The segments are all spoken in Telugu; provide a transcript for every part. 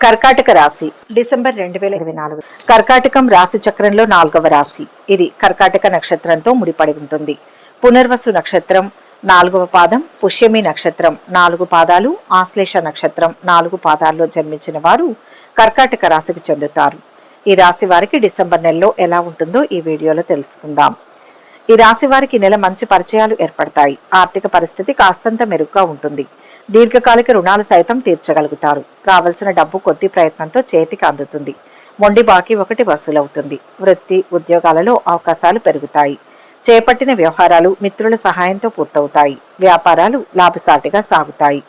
కర్కాటక రాశి డిసెంబర్ రెండు వేల ఇరవై నాలుగు. కర్కాటకం రాశి చక్రంలో నాలుగవ రాశి. ఇది కర్కాటక నక్షత్రంతో ముడిపడి ఉంటుంది. పునర్వసు నక్షత్రం నాలుగవ పాదం పుష్యమి నక్షత్రం నాలుగు పాదాలు ఆశ్లేష నక్షత్రం నాలుగు పాదాల్లో జన్మించిన వారు కర్కాటక రాశికి చెందుతారు. ఈ రాశి వారికి డిసెంబర్ నెలలో ఎలా ఉంటుందో ఈ వీడియోలో తెలుసుకుందాం. ఈ రాశి వారికి నెల మంచి పరిచయాలు ఏర్పడతాయి. ఆర్థిక పరిస్థితి కాస్తంత మెరుగ్గా ఉంటుంది. దీర్ఘకాలిక రుణాలు సైతం తీర్చగలుగుతారు. రావాల్సిన డబ్బు కొద్ది ప్రయత్నంతో చేతికి అందుతుంది. మొండి బాకీ ఒకటి వసూలవుతుంది. వృత్తి ఉద్యోగాలలో అవకాశాలు పెరుగుతాయి. చేపట్టిన వ్యవహారాలు మిత్రుల సహాయంతో పూర్తవుతాయి. వ్యాపారాలు లాభసాటిగా సాగుతాయి.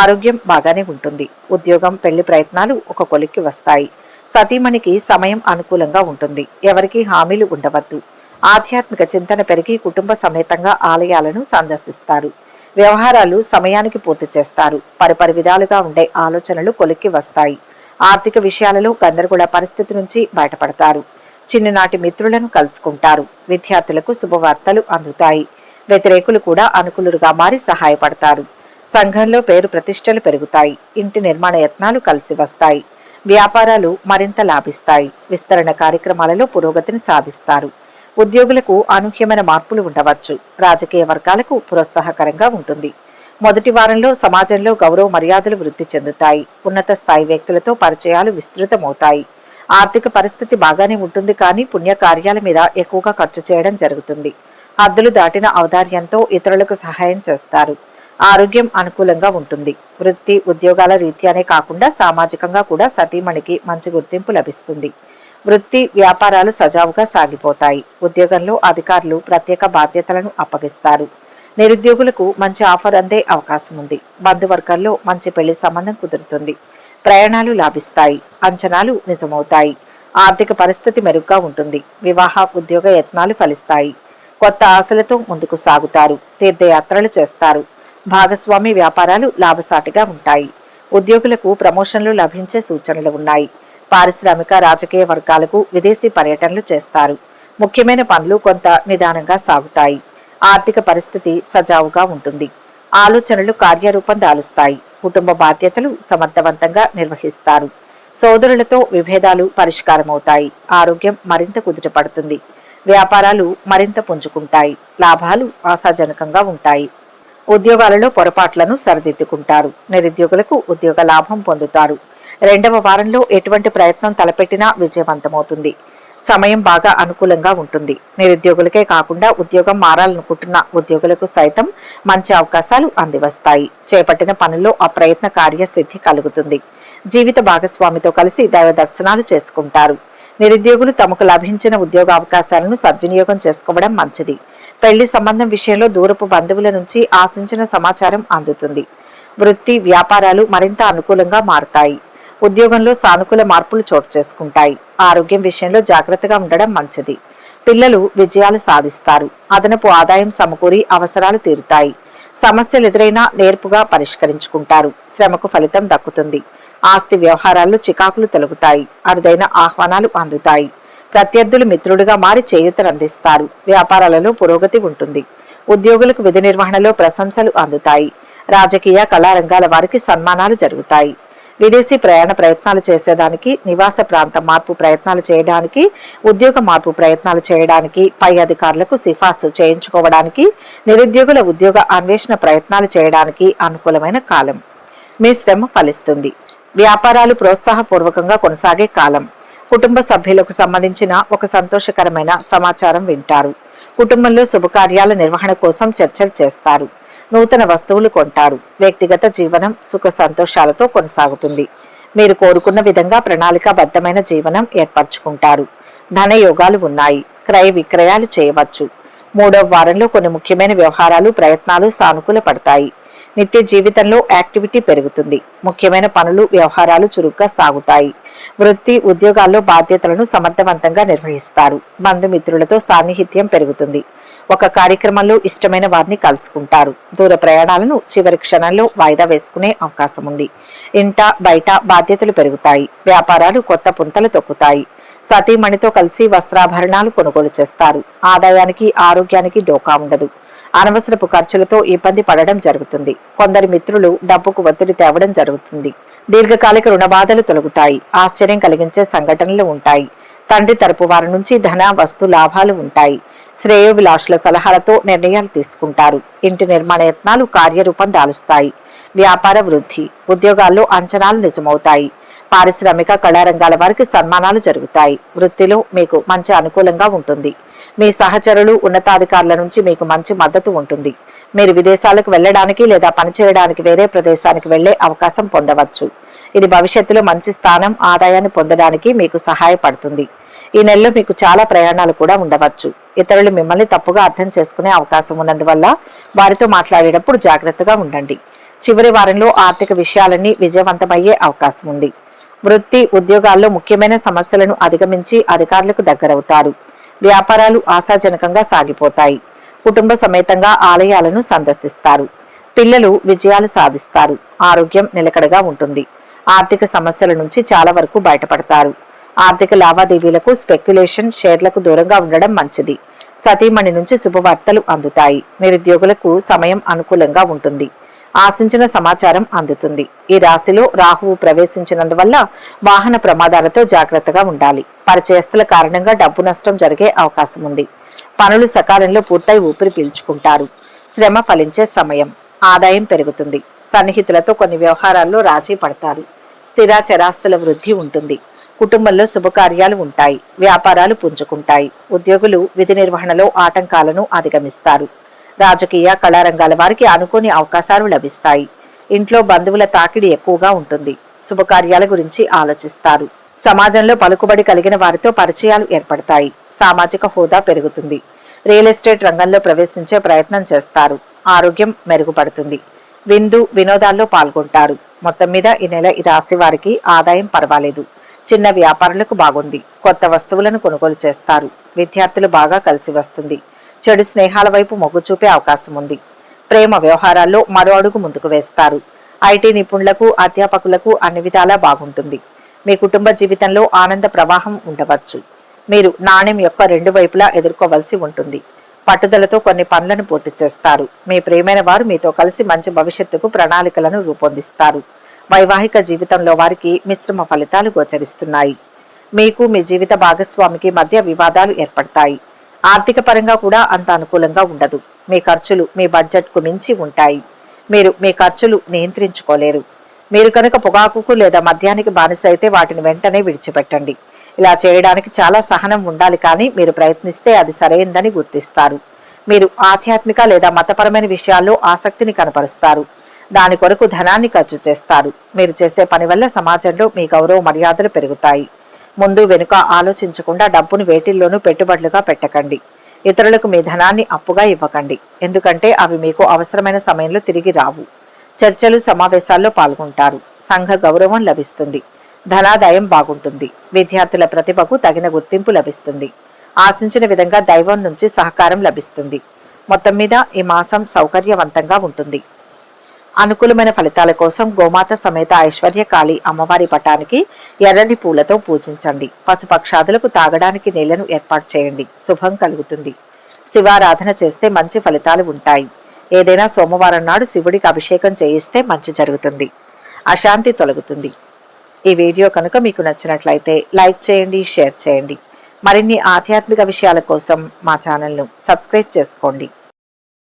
ఆరోగ్యం బాగానే ఉంటుంది. ఉద్యోగం పెళ్ళి ప్రయత్నాలు ఒక కొలిక్కి వస్తాయి. సతీమణికి సమయం అనుకూలంగా ఉంటుంది. ఎవరికీ హామీలు ఉండవద్దు. ఆధ్యాత్మిక చింతన పెరిగి కుటుంబ సమేతంగా ఆలయాలను సందర్శిస్తారు. వ్యవహారాలు సమయానికి పూర్తి చేస్తారు. పరిపరి విధాలుగా ఉండే ఆలోచనలు కొలిక్కి వస్తాయి. ఆర్థిక విషయాలలో గందరగోళ పరిస్థితి నుంచి బయటపడతారు. చిన్ననాటి మిత్రులను కలుసుకుంటారు. విద్యార్థులకు శుభవార్తలు అందుతాయి. వ్యతిరేకులు కూడా అనుకూలుగా మారి సహాయపడతారు. సంఘంలో పేరు ప్రతిష్టలు పెరుగుతాయి. ఇంటి నిర్మాణ యత్నాలు కలిసి వస్తాయి. వ్యాపారాలు మరింత లాభిస్తాయి. విస్తరణ కార్యక్రమాలలో పురోగతిని సాధిస్తారు. ఉద్యోగులకు అనూహ్యమైన మార్పులు ఉండవచ్చు. రాజకీయ వర్గాలకు ప్రోత్సాహకరంగా ఉంటుంది. మొదటి వారంలో సమాజంలో గౌరవ మర్యాదలు వృద్ధి చెందుతాయి. ఉన్నత స్థాయి వ్యక్తులతో పరిచయాలు విస్తృతమవుతాయి. ఆర్థిక పరిస్థితి బాగానే ఉంటుంది కానీ పుణ్యకార్యాల మీద ఎక్కువగా ఖర్చు చేయడం జరుగుతుంది. హద్దులు దాటిన ఔదార్యంతో ఇతరులకు సహాయం చేస్తారు. ఆరోగ్యం అనుకూలంగా ఉంటుంది. వృత్తి ఉద్యోగాల రీత్యానే కాకుండా సామాజికంగా కూడా సతీమణికి మంచి గుర్తింపు లభిస్తుంది. వృత్తి వ్యాపారాలు సజావుగా సాగిపోతాయి. ఉద్యోగంలో అధికారులు ప్రత్యేక బాధ్యతలను అప్పగిస్తారు. నిరుద్యోగులకు మంచి ఆఫర్ అందే అవకాశం ఉంది బంధువర్గాల్లో మంచి పెళ్ళి సంబంధం కుదురుతుంది. ప్రయాణాలు లాభిస్తాయి. అంచనాలు నిజమవుతాయి. ఆర్థిక పరిస్థితి మెరుగ్గా ఉంటుంది. వివాహ ఉద్యోగ యత్నాలు ఫలిస్తాయి. కొత్త ఆశలతో ముందుకు సాగుతారు. తీర్థయాత్రలు చేస్తారు. భాగస్వామి వ్యాపారాలు లాభసాటిగా ఉంటాయి. ఉద్యోగులకు ప్రమోషన్లు లభించే సూచనలు ఉన్నాయి. పారిశ్రామిక రాజకీయ వర్గాలకు విదేశీ పర్యటనలు చేస్తారు. ముఖ్యమైన పనులు కొంత నిదానంగా సాగుతాయి. ఆర్థిక పరిస్థితి సజావుగా ఉంటుంది. ఆలోచనలు కార్యరూపం దాలుస్తాయి. కుటుంబ బాధ్యతలు సమర్థవంతంగా నిర్వహిస్తారు. సోదరులతో విభేదాలు పరిష్కారమవుతాయి. ఆరోగ్యం మరింత కుదుటపడుతుంది. వ్యాపారాలు మరింత పుంజుకుంటాయి. లాభాలు ఆశాజనకంగా ఉంటాయి. ఉద్యోగాలలో పొరపాట్లను సరిదిద్దుకుంటారు. నిరుద్యోగులకు ఉద్యోగ లాభం పొందుతారు. రెండవ వారంలో ఎటువంటి ప్రయత్నం తలపెట్టినా విజయవంతమవుతుంది. సమయం బాగా అనుకూలంగా ఉంటుంది. నిరుద్యోగులకే కాకుండా ఉద్యోగం మారాలనుకుంటున్న ఉద్యోగులకు సైతం మంచి అవకాశాలు అందివస్తాయి. చేపట్టిన పనుల్లో ఆ ప్రయత్న కార్యసిద్ధి కలుగుతుంది. జీవిత భాగస్వామితో కలిసి దైవ దర్శనాలు చేసుకుంటారు. నిరుద్యోగులు తమకు లభించిన ఉద్యోగ అవకాశాలను సద్వినియోగం చేసుకోవడం మంచిది. పెళ్ళి సంబంధం విషయంలో దూరపు బంధువుల నుంచి ఆశించిన సమాచారం అందుతుంది. వృత్తి వ్యాపారాలు మరింత అనుకూలంగా మారుతాయి. ఉద్యోగంలో సానుకూల మార్పులు చోటు చేసుకుంటాయి. ఆరోగ్యం విషయంలో జాగ్రత్తగా ఉండడం మంచిది. పిల్లలు విజయాలు సాధిస్తారు. అదనపు ఆదాయం సమకూరి అవసరాలు తీరుతాయి. సమస్యలు ఎదురైనా నేర్పుగా పరిష్కరించుకుంటారు. శ్రమకు ఫలితం దక్కుతుంది. ఆస్తి వ్యవహారాల్లో చికాకులు తొలగుతాయి. అరుదైన ఆహ్వానాలు అందుతాయి. ప్రత్యర్థులు మిత్రుడిగా మారి చేయూతనందిస్తారు వ్యాపారాలలో పురోగతి ఉంటుంది. ఉద్యోగులకు విధి నిర్వహణలో ప్రశంసలు అందుతాయి. రాజకీయ కళారంగాల వారికి సన్మానాలు జరుగుతాయి. విదేశీ ప్రయాణ ప్రయత్నాలు చేసేదానికి నివాస ప్రాంత మార్పు ప్రయత్నాలు చేయడానికి ఉద్యోగ మార్పు ప్రయత్నాలు చేయడానికి పై అధికారులకు సిఫార్సు చేయించుకోవడానికి నిరుద్యోగుల ఉద్యోగ అన్వేషణ ప్రయత్నాలు చేయడానికి అనుకూలమైన కాలం. మీ శ్రమ ఫలిస్తుంది. వ్యాపారాలు ప్రోత్సాహపూర్వకంగా కొనసాగే కాలం. కుటుంబ సభ్యులకు సంబంధించిన ఒక సంతోషకరమైన సమాచారం వింటారు. కుటుంబంలో శుభకార్యాల నిర్వహణ కోసం చర్చలు చేస్తారు. నూతన వస్తువులు కొంటారు. వ్యక్తిగత జీవనం సుఖ సంతోషాలతో కొనసాగుతుంది. మీరు కోరుకున్న విధంగా ప్రణాళికాబద్ధమైన జీవనం ఏర్పరచుకుంటారు. ధన యోగాలు ఉన్నాయి. క్రయ విక్రయాలు చేయవచ్చు. మూడవ వారంలో కొన్ని ముఖ్యమైన వ్యవహారాలు ప్రయత్నాలు సానుకూల పడతాయి నిత్య జీవితంలో యాక్టివిటీ పెరుగుతుంది. ముఖ్యమైన పనులు వ్యవహారాలు చురుగ్గా సాగుతాయి. వృత్తి ఉద్యోగాల్లో బాధ్యతలను సమర్థవంతంగా నిర్వహిస్తారు. బంధుమిత్రులతో సాన్నిహిత్యం పెరుగుతుంది. ఒక కార్యక్రమంలో ఇష్టమైన వారిని కలుసుకుంటారు. దూర ప్రయాణాలను చివరి క్షణంలో వాయిదా వేసుకునే అవకాశం ఉంది. ఇంట బయట బాధ్యతలు పెరుగుతాయి. వ్యాపారాలు కొత్త పుంతలు తొక్కుతాయి. సతీమణితో కలిసి వస్త్రాభరణాలు కొనుగోలు చేస్తారు. ఆదాయానికి ఆరోగ్యానికి డోకా ఉండదు. అనవసరపు ఖర్చులతో ఇబ్బంది పడడం జరుగుతుంది. కొందరి మిత్రులు డబ్బుకు ఒత్తిడి తేవడం జరుగుతుంది. దీర్ఘకాలిక రుణ బాధలు తొలగుతాయి. ఆశ్చర్యం కలిగించే సంఘటనలు ఉంటాయి. తండ్రి తరపు వారి నుంచి ధన వస్తు లాభాలు ఉంటాయి. శ్రేయోభిలాషుల సలహాలతో నిర్ణయాలు తీసుకుంటారు. ఇంటి నిర్మాణ యత్నాలు కార్యరూపం దాలుస్తాయి. వ్యాపార వృద్ధి ఉద్యోగాల్లో అంచనాలు నిజమవుతాయి. పారిశ్రామిక కళారంగాల వారికి సన్మానాలు జరుగుతాయి. వృత్తిలో మీకు మంచి అనుకూలంగా ఉంటుంది. మీ సహచరులు ఉన్నతాధికారుల నుంచి మీకు మంచి మద్దతు ఉంటుంది. మీరు విదేశాలకు వెళ్ళడానికి లేదా పనిచేయడానికి వేరే ప్రదేశానికి వెళ్ళే అవకాశం పొందవచ్చు. ఇది భవిష్యత్తులో మంచి స్థానం ఆదాయాన్ని పొందడానికి మీకు సహాయపడుతుంది. ఈ నెలలో మీకు చాలా ప్రయాణాలు కూడా ఉండవచ్చు. ఇతరులు మిమ్మల్ని తప్పుగా అర్థం చేసుకునే అవకాశం ఉన్నందువల్ల వారితో మాట్లాడేటప్పుడు జాగ్రత్తగా ఉండండి. చివరి వారంలో ఆర్థిక విషయాలన్నీ విజయవంతమయ్యే అవకాశం ఉంది. వృత్తి ఉద్యోగాల్లో ముఖ్యమైన సమస్యలను అధిగమించి అధికారులకు దగ్గరవుతారు. వ్యాపారాలు ఆశాజనకంగా సాగిపోతాయి. కుటుంబ సమేతంగా ఆలయాలను సందర్శిస్తారు. పిల్లలు విజయాలు సాధిస్తారు. ఆరోగ్యం నిలకడగా ఉంటుంది. ఆర్థిక సమస్యల నుంచి చాలా వరకు బయటపడతారు. ఆర్థిక లావాదేవీలకు స్పెక్యులేషన్ షేర్లకు దూరంగా ఉండడం మంచిది. సతీమణి నుంచి శుభవార్తలు అందుతాయి. నిరుద్యోగులకు సమయం అనుకూలంగా ఉంటుంది. ఆశించిన సమాచారం అందుతుంది. ఈ రాశిలో రాహువు ప్రవేశించినందువల్ల వాహన ప్రమాదాలతో జాగ్రత్తగా ఉండాలి. పరిచయస్తుల కారణంగా డబ్బు నష్టం జరిగే అవకాశం ఉంది. పనులు సకాలంలో పూర్తయి ఊపిరి పీల్చుకుంటారు. శ్రమ ఫలించే సమయం. ఆదాయం పెరుగుతుంది. సన్నిహితులతో కొన్ని వ్యవహారాల్లో రాజీ పడతారు. స్థిర చరాస్తుల వృద్ధి ఉంటుంది. కుటుంబంలో శుభకార్యాలు ఉంటాయి. వ్యాపారాలు పుంజుకుంటాయి. ఉద్యోగులు విధి నిర్వహణలో ఆటంకాలను అధిగమిస్తారు. రాజకీయ కళారంగాల వారికి అనుకోని అవకాశాలు లభిస్తాయి. ఇంట్లో బంధువుల తాకిడి ఎక్కువగా ఉంటుంది. శుభకార్యాల గురించి ఆలోచిస్తారు. సమాజంలో పలుకుబడి కలిగిన వారితో పరిచయాలు ఏర్పడతాయి. సామాజిక హోదా పెరుగుతుంది. రియల్ ఎస్టేట్ రంగంలో ప్రవేశించే ప్రయత్నం చేస్తారు. ఆరోగ్యం మెరుగుపడుతుంది. విందు వినోదాల్లో పాల్గొంటారు. మొత్తం మీద ఈ నెల ఈ రాశి వారికి ఆదాయం పర్వాలేదు. చిన్న వ్యాపారులకు బాగుంది. కొత్త వస్తువులను కొనుగోలు చేస్తారు. విద్యార్థులు బాగా కలిసి వస్తుంది. చెడు స్నేహాల వైపు మొగ్గు చూపే అవకాశం ఉంది. ప్రేమ వ్యవహారాల్లో మరో అడుగు ముందుకు వేస్తారు. ఐటీ నిపుణులకు అధ్యాపకులకు అన్ని విధాలా బాగుంటుంది. మీ కుటుంబ జీవితంలో ఆనంద ప్రవాహం ఉండవచ్చు. మీరు నాణ్యం యొక్క రెండు వైపులా ఎదుర్కోవలసి ఉంటుంది. పట్టుదలతో కొన్ని పనులను పూర్తి చేస్తారు. మీ ప్రేమైన వారు మీతో కలిసి మంచి భవిష్యత్తుకు ప్రణాళికలను రూపొందిస్తారు. వైవాహిక జీవితంలో వారికి మిశ్రమ ఫలితాలు గోచరిస్తున్నాయి. మీకు మీ జీవిత భాగస్వామికి మధ్య వివాదాలు ఏర్పడతాయి. ఆర్థిక పరంగా కూడా అంత అనుకూలంగా ఉండదు. మీ ఖర్చులు మీ బడ్జెట్కు మించి ఉంటాయి. మీరు మీ ఖర్చులు నియంత్రించుకోలేరు. మీరు కనుక పొగాకుకు లేదా మద్యానికి బానిస అయితే వాటిని వెంటనే విడిచిపెట్టండి. ఇలా చేయడానికి చాలా సహనం ఉండాలి కానీ మీరు ప్రయత్నిస్తే అది సరైందని గుర్తిస్తారు. మీరు ఆధ్యాత్మిక లేదా మతపరమైన విషయాల్లో ఆసక్తిని కనపరుస్తారు. దాని కొరకు ధనాన్ని ఖర్చు చేస్తారు. మీరు చేసే పని వల్ల సమాజంలో మీ గౌరవ మర్యాదలు పెరుగుతాయి. ముందు వెనుక ఆలోచించకుండా డబ్బును వేటిల్లోనూ పెట్టుబడులుగా పెట్టకండి. ఇతరులకు మీ ధనాన్ని అప్పుగా ఇవ్వకండి. ఎందుకంటే అవి మీకు అవసరమైన సమయంలో తిరిగి రావు. చర్చలు సమావేశాల్లో పాల్గొంటారు. సంఘ గౌరవం లభిస్తుంది. ధనాదాయం బాగుంటుంది. విద్యార్థుల ప్రతిభకు తగిన గుర్తింపు లభిస్తుంది. ఆశించిన విధంగా దైవం నుంచి సహకారం లభిస్తుంది. మొత్తం మీద ఈ మాసం సౌకర్యవంతంగా ఉంటుంది. అనుకూలమైన ఫలితాల కోసం గోమాత సమేత ఐశ్వర్యకాళి అమ్మవారి పటానికి ఎర్రని పూలతో పూజించండి. పశుపక్షాదులకు తాగడానికి నీళ్ళను ఏర్పాటు చేయండి. శుభం కలుగుతుంది. శివారాధన చేస్తే మంచి ఫలితాలు ఉంటాయి. ఏదైనా సోమవారం నాడు శివుడికి అభిషేకం చేయిస్తే మంచి జరుగుతుంది. అశాంతి తొలగుతుంది. ఈ వీడియో కనుక మీకు నచ్చినట్లయితే లైక్ చేయండి షేర్ చేయండి. మరిన్ని ఆధ్యాత్మిక విషయాల కోసం మా ఛానల్ను సబ్స్క్రైబ్ చేసుకోండి.